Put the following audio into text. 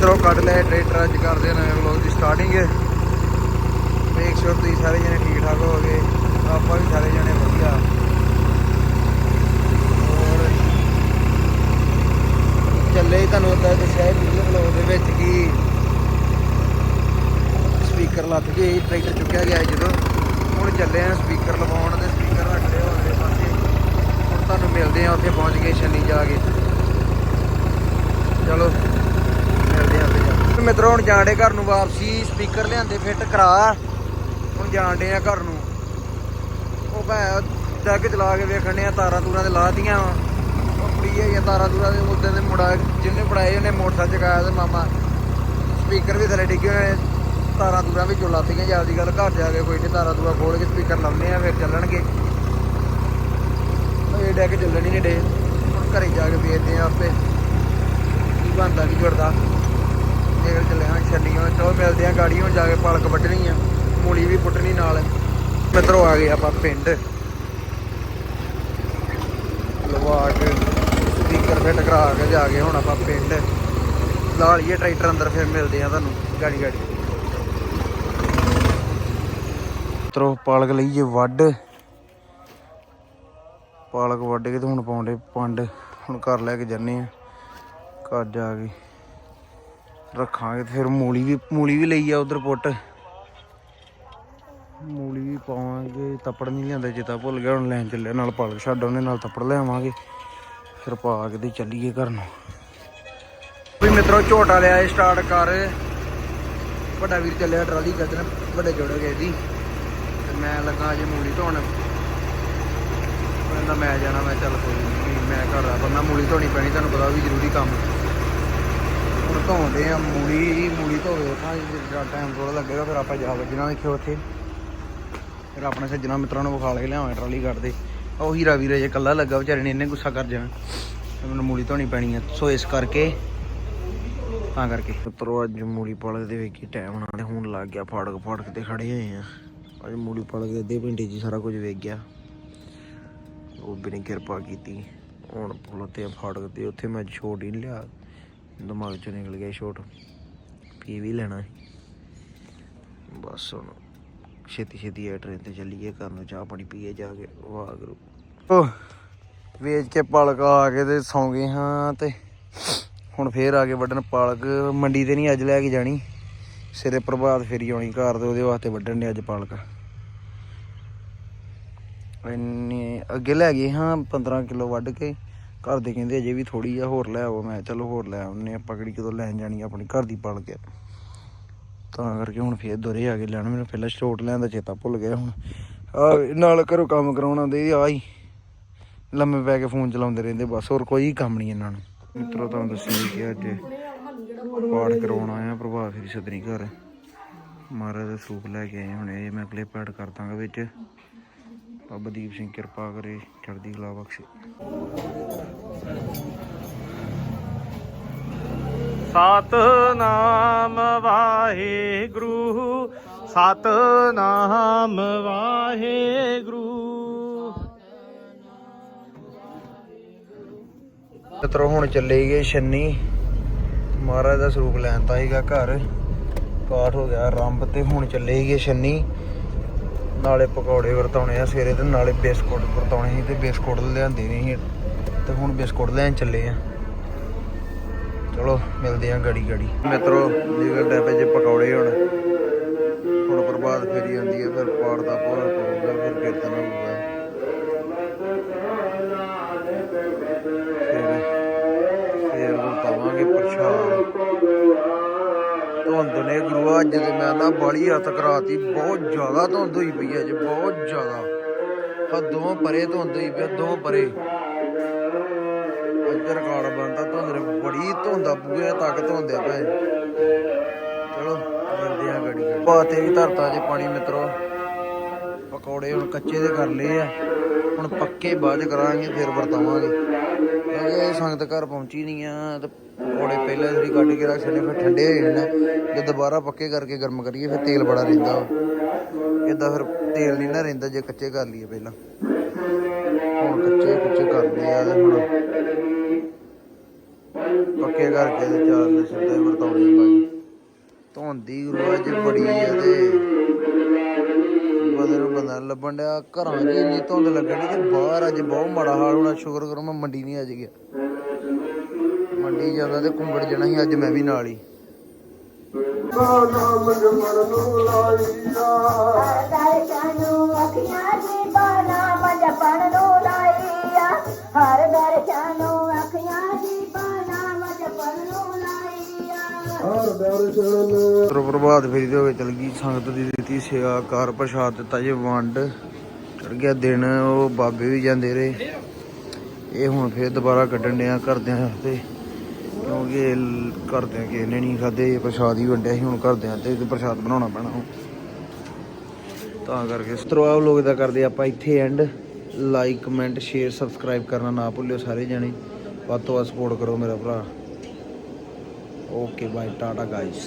ਮਿੱਤਰੋ ਕੱਢ ਲਿਆ ਟਰੈਕਟਰ ਅੱਜ ਕਰਦੇ ਹਾਂ ਨਵੇਂ ਵਲੌਗ ਦੀ ਸਟਾਰਟਿੰਗ ਮੇਕ ਸ਼ੋਰ ਤੁਸੀਂ ਸਾਰੇ ਜਣੇ ਠੀਕ ਠਾਕ ਹੋਗੇ ਆਪਾਂ ਵੀ ਸਾਰੇ ਜਣੇ ਵਧੀਆ। ਹੋਰ? ਚੱਲੇ ਤੁਹਾਨੂੰ ਉਦਾਂ ਦੱਸਿਆ ਹੈ ਵੀਡੀਓ ਵਲੌਗ ਦੇ ਵਿੱਚ ਕਿ ਸਪੀਕਰ ਲੱਗ ਗਏ ਟਰੈਕਟਰ ਚੁੱਕਿਆ ਗਿਆ ਸੀ ਜਦੋਂ। ਹੁਣ ਚੱਲੇ ਆ ਸਪੀਕਰ ਲਵਾਉਣ ਤੇ ਸਪੀਕਰ ਰੱਖ ਲਿਆ ਹੋਵੇ ਪਾਸੇ ਹੁਣ ਤੁਹਾਨੂੰ ਮਿਲਦੇ ਆ ਉੱਥੇ ਪਹੁੰਚ ਗਏ ਛੰਨੀ ਜਾ ਕੇ ਚਲੋ ਮਿਲਦੇ ਆ ਉੱਥੇ ਜਾ ਕੇ। ਮਿੱਤਰੋ, ਹੁਣ ਜਾਣਦੇ ਘਰ ਨੂੰ ਵਾਪਸੀ ਸਪੀਕਰ ਲਿਆਂਦੇ ਫਿੱਟ ਕਰਾ। ਹੁਣ ਜਾਣਦੇ ਆ ਘਰ ਨੂੰ। ਉਹ ਭੈ ਡੱਗ ਚਲਾ ਕੇ ਵੇਖਣੇ ਆ, ਤਾਰਾਂ ਤੂਰਾਂ ਤੇ ਲਾਤੀਆਂ ਵਾ। ਉਹ ਕੁੜੀ ਹੈ ਤਾਰਾਂ ਤੂਰਾਂ ਦੇ ਉਦੋਂ ਦੇ ਮੁੰਡਾ, ਜਿਹਨੇ ਪੜਾਏ ਉਹਨੇ ਮੋਟਰਸਾਈਕਲ ਚਕਾਇਆ ਤੇ ਮਾਮਾ ਸਪੀਕਰ ਵੀ ਥੱਲੇ ਡਿੱਗੇ ਹੋਏ ਨੇ ਤਾਰਾਂ ਤੂਰਾਂ ਵੀ ਵਿੱਚੋਂ ਲੱਤੀਆਂ ਜਲਦੀ ਗੱਲ, ਘਰ ਜਾ ਕੇ ਕੋਈ ਨਹੀਂ, ਤਾਰਾਂ ਤੂਰਾਂ ਖੋਲ ਕੇ ਸਪੀਕਰ ਲਾਉਂਦੇ ਆ, ਫਿਰ ਚੱਲਣਗੇ। ਇਹ ਡੈਕ ਚੱਲਣ ਹੀ ਨਹੀਂ ਡੇ ਹੁਣ ਘਰੇ ਜਾ ਕੇ ਵੇਖਦੇ ਆ ਆਪੇ, ਕੀ ਬਣਦਾ, ਕੀ ਜੁੜਦਾ। ਨਿਕਲ ਚੱਲੇ ਹਾਂ ਛੱਡੀਆਂ ਚਲੋ ਮਿਲਦੇ ਆ ਗਾੜੀ ਹੁਣ ਜਾ ਕੇ ਪਾਲਕ ਵੱਢਣੀ ਆ, ਮੂਲੀ ਵੀ ਪੁੱਟਣੀ ਨਾਲ। ਮਿੱਤਰੋ, ਆ ਗਏ ਆਪਾਂ ਪਿੰਡ। ਲਵਾ ਕੇ ਸਪੀਕਰ ਫਿੱਟ ਕਰਾ ਕੇ ਜਾ ਕੇ ਹੁਣ ਆਪਾਂ ਪਿੰਡ। ਲਾ ਲਈਏ ਟਰੈਕਟਰ ਅੰਦਰ, ਫਿਰ ਮਿਲਦੇ ਆ ਤੁਹਾਨੂੰ, ਗਾੜੀ ਗਾੜੀ। ਮਿੱਤਰੋ, ਪਾਲਕ ਲਈਏ ਵੱਢ। ਪਾਲਕ ਵੱਢ ਕੇ ਤੇ ਹੁਣ ਪਾਉਂਦੇ ਪੰਡ। ਹੁਣ ਘਰ ਲੈ ਕੇ ਜੰਨੇ ਆ। ਘਰ ਜਾ ਕੇ। ਰੱਖਾਂਗੇ ਤੇ ਫਿਰ ਮੂਲੀ ਵੀ ਮੂਲੀ ਵੀ ਲਈ ਆ ਉਧਰ ਪੁੱਟ। ਮੂਲੀ ਵੀ ਪਾਵਾਂਗੇ, ਤੱਪੜ ਨਹੀਂ ਲਿਆਂਦਾ ਜਿੱਤਾ ਭੁੱਲ ਗਿਆ, ਹੁਣ ਲੈਣ ਚੱਲਿਆ, ਨਾਲ ਪਾਲਕ ਛੱਡ ਉਹਨੇ ਨਾਲ ਤੱਪੜ ਲਿਆਵਾਂਗੇ ਫਿਰ ਪਾ ਕੇ ਤੇ ਚੱਲੀਏ ਘਰ ਨੂੰ। ਵੀ ਮਿੱਤਰੋ, ਝੋਟਾ ਲਿਆ ਸਟਾਰਟ ਕਰ। ਵੱਡਾ ਵੀਰ ਚੱਲਿਆ ਟਰਾਲੀ ਕੱਢਣ, ਵੱਡੇ ਜੋੜੇ ਗਏ ਦੀ ਤੇ ਮੈਂ ਲੱਗਾ ਜੇ ਮੂਲੀ ਧੋਣ। ਕਹਿੰਦਾ ਮੈਂ ਜਾਣਾ, ਮੈਂ ਚੱਲ ਕੋਈ ਨਹੀਂ ਮੈਂ ਘਰ ਆ ਬੰਦਾ ਮੂਲੀ ਧੋਣੀ ਪੈਣੀ, ਤੁਹਾਨੂੰ ਪਤਾ ਵੀ ਜ਼ਰੂਰੀ ਕੰਮ। ਧੋਂਦੇ ਆ, ਮੂਲੀ ਮੂਲੀ ਧੋਵੇ ਤਾਂ ਜਿਹੜਾ ਟਾਈਮ ਥੋੜਾ ਲੱਗੇਗਾ, ਫਿਰ ਆਪਾਂ ਜਾ ਵੱਜਣਾ ਵੇਖਿਓ ਉੱਥੇ। ਫਿਰ ਆਪਣੇ ਸੱਜਣਾ ਮਿੱਤਰਾਂ ਨੂੰ ਵਿਖਾ ਕੇ ਲਿਆਵਾਂ ਟਰਾਲੀ ਕੱਢਦੇ ਉਹ ਹੀਰਾ ਵੀਰੇ ਜੇ ਕੱਲਾ ਲੱਗਾ, ਵਿਚਾਰੇ ਨੇ ਇਹਨੇ ਗੁੱਸਾ ਕਰ ਜਾਣਾ। ਮੈਨੂੰ ਮੂਲੀ ਧੋਣੀ ਪੈਣੀ ਆ। ਸੋ ਇਸ ਕਰਕੇ, ਤਾਂ ਕਰਕੇ। ਮਿੱਤਰੋ, ਅੱਜ ਮੂਲੀ ਪਾਲਕ ਦੇ ਵੇਖੀ ਟਾਈਮ ਨਾਲ ਹੁਣ ਲੱਗ ਗਿਆ, ਫਾੜਕ ਫਾੜਕ ਤੇ ਖੜੇ ਹੋਏ ਆ। ਅੱਜ ਮੂਲੀ ਪਾਲਕ ਦੇ ਅੱਧੇ ਘੰਟੇ 'ਚ ਸਾਰਾ ਕੁਝ ਵੇਖ ਗਿਆ। ਉਹ ਵੀ ਨੇ ਕਿਰਪਾ ਕੀਤੀ। ਹੁਣ ਪੁੱਲ ਤੇ ਫਾੜਕ ਤੇ, ਉੱਥੇ ਮੈਂ ਛੋਟ ਹੀ ਨੀ ਲਿਆ। ਦਿਮਾਗ ਚੋਂ ਨਿਕਲ ਗਿਆ ਛੋਟ ਪੀ ਵੀ ਲੈਣਾ ਬਸ ਹੁਣ ਛੇਤੀ ਛੇਤੀ ਆ ਟ੍ਰੇਨ ਤੇ ਚੱਲੀਏ, ਘਰ ਨੂੰ ਚਾਹ ਪਾਣੀ ਪੀਏ ਜਾ ਕੇ ਵਾਹ ਗੁਰੂ ਉਹ ਵੇਚ ਕੇ ਪਾਲਕ ਆ ਕੇ ਤੇ ਸੌਂ ਗਏ ਹਾਂ ਤੇ ਹੁਣ ਫੇਰ ਆ ਕੇ ਵੱਢਣ ਪਾਲਕ। ਮੰਡੀ ਤੇ ਨਹੀਂ ਅੱਜ ਲੈ ਕੇ ਜਾਣੀ। ਸਿਰੇ ਪ੍ਰਭਾਤ ਫੇਰੀ ਆਉਣੀ ਘਰ ਤੇ, ਉਹਦੇ ਵਾਸਤੇ ਵੱਢਣ ਨੇ ਅੱਜ ਪਾਲਕ। ਇੰਨੇ ਅੱਗੇ ਲੈ ਗਏ ਹਾਂ 15 ਕਿਲੋ ਵੱਢ ਕੇ। ਘਰ ਦੇ ਕਹਿੰਦੇ ਅਜੇ ਵੀ ਥੋੜੀ ਆ, ਹੋਰ ਲੈ ਆਓ। ਮੈਂ ਚਲੋ ਹੋਰ ਲੈ ਆਉਨੇ ਆਪਾਂ ਕਿਹੜੀ ਕਦੋਂ ਲੈਣ ਜਾਣੀ ਆਪਣੀ ਘਰ ਦੀ ਪਾਲ ਕੇ। ਤਾਂ ਕਰਕੇ ਹੁਣ ਫੇਰ ਦੁਰੇ ਆ ਕੇ ਲੈਣ। ਮੈਨੂੰ ਪਹਿਲਾਂ ਸਟੋਟ ਲੈਣ ਦਾ ਚੇਤਾ ਭੁੱਲ ਗਿਆ ਹੁਣ। ਆ ਨਾਲ ਕਰੋ ਕੰਮ ਕਰਾਉਣਾ ਦੇ ਆ ਹੀ। ਲੰਮੇ ਪੈ ਕੇ ਫੋਨ ਚਲਾਉਂਦੇ ਰਹਿੰਦੇ, ਬਸ ਹੋਰ ਕੋਈ ਕੰਮ ਨਹੀਂ ਇਹਨਾਂ ਨੂੰ। ਮਿੱਤਰੋ, ਤੁਹਾਨੂੰ ਦੱਸਿਆ ਕਿ ਅੱਜ ਪਾਠ ਕਰਾਉਣ ਆਇਆ ਪ੍ਰਭਾਤ ਫੇਰੀ ਸਦਰੀ ਘਰ। ਮਹਾਰਾਜ ਦਾ ਸੂਪ ਲੈ ਕੇ ਆਏ ਹੁਣ। ਇਹ ਮੈਂ ਕਲਿੱਪ ਐਡ ਕਰ ਦਾਂਗਾ ਵਿੱਚ। ਬਾਬਾ ਦੀਪ ਸਿੰਘ ਕਿਰਪਾ ਕਰੇ ਚੜ੍ਹਦੀ ਕਲਾ ਬਖਸ਼ੇ। ਸਤਨਾਮ ਵਾਹਿਗੁਰੂ ਸਤਨਾਮ ਵਾਹਿਗੁਰੂ। ਮਿੱਤਰੋ ਹੁਣ ਚੱਲੇ ਗਏ ਛੰਨੀ। ਮਹਾਰਾਜ ਦਾ ਸਰੂਪ ਲੈਣ ਤਾਂ ਸੀਗਾ ਘਰ। ਪਾਠ ਹੋ ਗਿਆ ਆਰੰਭ ਤੇ ਹੁਣ ਚੱਲੇ ਗਏ ਛੰਨੀ। ਨਾਲੇ ਪਕੌੜੇ ਵਰਤਾਉਣੇ ਆ ਸਵੇਰੇ ਤੇ ਨਾਲੇ ਬਿਸਕੁਟ ਵਰਤਾਉਣੇ ਸੀ ਤੇ ਬਿਸਕੁਟ ਲਿਆਂਦੇ ਨਹੀਂ ਸੀ ਤੇ ਹੁਣ ਬਿਸਕੁਟ ਲੈਣ ਚੱਲੇ ਆ। ਚਲੋ ਮਿਲਦੇ ਆ ਗੜੀ ਗੜੀ। ਮਿੱਤਰੋ ਲੀਗਲ ਡੱਬੇ 'ਚ ਪਕੌੜੇ ਹੁਣ ਹੁਣ ਪ੍ਰਭਾਤ ਫੇਰੀ ਆਉਂਦੀ ਹੈ ਫਿਰ ਪਾਠ ਦਾ ਪੂਰਾ ਪਊਗਾ, ਫਿਰ ਕੀਰਤਨ ਹੋਊਗਾ। ਧੁੰਦ ਨੇ ਗੁਰੂ, ਅੱਜ ਤੇ ਮੈਂ ਨਾ ਬਾਲੀ ਹੱਥ ਕਰਾਤੀ। ਬਹੁਤ ਜ਼ਿਆਦਾ ਧੁੰਦ ਹੋਈ ਪਈ ਹੈ ਅੱਜ ਬਹੁਤ ਜ਼ਿਆਦਾ। ਹੱਦੋਂ ਪਰੇ ਧੁੰਦ ਹੋਈ ਪਈ ਦੋ ਪਰੇ। ਅੱਜ ਰਿਕਾਰਡ ਬੰਦਾ ਧੁੰਦ ਨੇ, ਬੜੀ ਧੁੰਦਾ ਬੂਏ ਤੱਕ ਧੁੰਦਿਆ ਪਏ ਚਲੋ, ਮਿਲਦੇ ਆ ਗੜੀ ਗੜੀ ਪਾਤੇ ਵੀ ਧਰਤਾ ਜੇ ਪਾਣੀ, ਮਿੱਤਰੋ। ਪਕੌੜੇ ਹੁਣ ਕੱਚੇ ਦੇ ਕਰ ਲਏ ਆ। ਹੁਣ ਪੱਕੇ ਬਾਅਦ ਕਰਾਂਗੇ, ਫਿਰ ਵਰਤਾਵਾਂਗੇ। ਇਹ ਸੰਗਤ ਘਰ ਪਹੁੰਚੀ ਨਹੀਂ ਆ, ਤੇ ਪਕੌੜੇ ਪਹਿਲਾਂ ਜਿਹੜੀ ਕੱਢ ਕੇ ਰੱਖ ਛੱਡੇ, ਫਿਰ ਠੰਡੇ ਹੋ ਜਾਣੇ। ਜੇ ਦੁਬਾਰਾ ਪੱਕੇ ਕਰਕੇ ਗਰਮ ਕਰੀਏ, ਫਿਰ ਤੇਲ ਬੜਾ ਰਹਿੰਦਾ ਇਦਾਂ ਫਿਰ ਤੇਲ ਨਹੀਂ ਨਾ ਰਹਿੰਦਾ, ਜੇ ਕੱਚੇ ਕਰ ਲਈਏ ਪਹਿਲਾਂ। ਹੁਣ ਕੱਚੇ ਕੱਚੇ ਕਰ ਲਏ ਆ ਹੁਣ ਪੱਕੇ ਕਰਕੇ ਤੇ ਚੱਲ ਸਿੱਧਾ ਹੀ ਵਰਤਾਉਣੀ ਬਾਈ। ਧੁੰਦੀ ਗੁਰੂ ਅੱਜ ਬੜੀ ਆ ਤੇ ਬੰਦਾ ਨੀ ਲੱਭਣ ਡਿਆ। ਘਰਾਂ 'ਚ ਇੰਨੀ ਧੁੰਦ ਲੱਗਣੀ ਤੇ ਬਾਹਰ ਅੱਜ ਬਹੁਤ ਮਾੜਾ ਹਾਲ ਹੋਣਾ, ਸ਼ੁਕਰ ਕਰੋ ਮੈਂ ਮੰਡੀ ਨਹੀਂ ਅੱਜ ਗਿਆ। ਮੰਡੀ ਜਾਂਦਾ ਤੇ ਕੁੰਬੜ ਜਾਣਾ ਸੀ, ਅੱਜ ਮੈਂ ਵੀ ਨਾਲ ਹੀ। ਹਰ ਦਰਸ਼ਨੂੰ ਅੱਖੀਆਂ ਲਾਈਆ ਪ੍ਰਭਾਤ ਫੇਰੀ ਦੇ ਹੋਵੇ ਚਲ ਗਈ, ਸੰਗਤ ਦੀ ਦਿੱਤੀ ਸੇਵਾ ਕਾਰ ਪ੍ਰਸ਼ਾਦ ਦਿੱਤਾ ਜੇ ਵੰਡ। ਚੜ ਗਿਆ ਦਿਨ, ਉਹ ਬਾਬੇ ਵੀ ਜਾਂਦੇ ਰਹੇ। ਇਹ ਹੁਣ ਫੇਰ ਦੁਬਾਰਾ ਕੱਢਣ ਡਿਆ ਘਰਦਿਆਂ ਵਾਸਤੇ। ਕਿਉਂਕਿ ਇਹ ਘਰਦਿਆਂ ਕਿਸੇ ਨੇ ਨਹੀਂ ਖਾਦੇ ਪ੍ਰਸ਼ਾਦ ਹੀ ਵੰਡਿਆ ਸੀ, ਹੁਣ ਘਰਦਿਆਂ ਤੇ ਤੇ ਪ੍ਰਸ਼ਾਦ ਬਣਾਉਣਾ ਪੈਣਾ ਹੁਣ। ਤਾਂ ਕਰਕੇ ਸਤਰਵਾ ਲੋਕ ਦਾ ਕਰਦੇ ਆਪਾਂ ਇੱਥੇ and like comment share subscribe ਕਰਨਾ ਨਾ ਭੁੱਲਿਓ ਸਾਰੇ ਜਣੇ। ਵੱਧ ਤੋਂ ਵੱਧ ਸਪੋਰਟ ਕਰੋ ਮੇਰਾ ਭਰਾ। Okay bye Tata guys